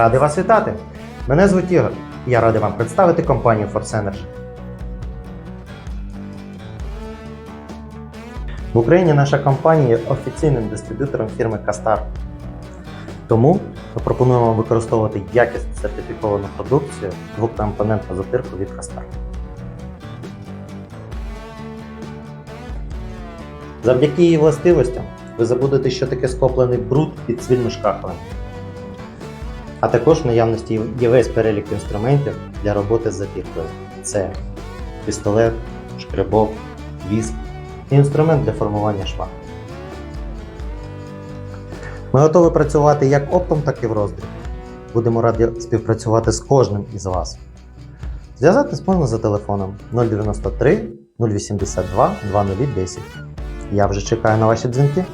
Радий вас вітати! Мене звуть Ігор, і я радий вам представити компанію Force Energy. В Україні наша компанія є офіційним дистриб'ютором фірми Кастар. Тому ми пропонуємо використовувати якісну сертифіковану продукцію двокомпонентну затирку від Кастар. Завдяки її властивостям ви забудете, що таке скоплений бруд під цвільно-шкаховим. А також в наявності є весь перелік інструментів для роботи з затіркою. Це пістолет, шкребок, віск і інструмент для формування шва. Ми готові працювати як оптом, так і в роздріб. Будемо раді співпрацювати з кожним із вас. Зв'язатись можна за телефоном 093 082 2010. Я вже чекаю на ваші дзвінки.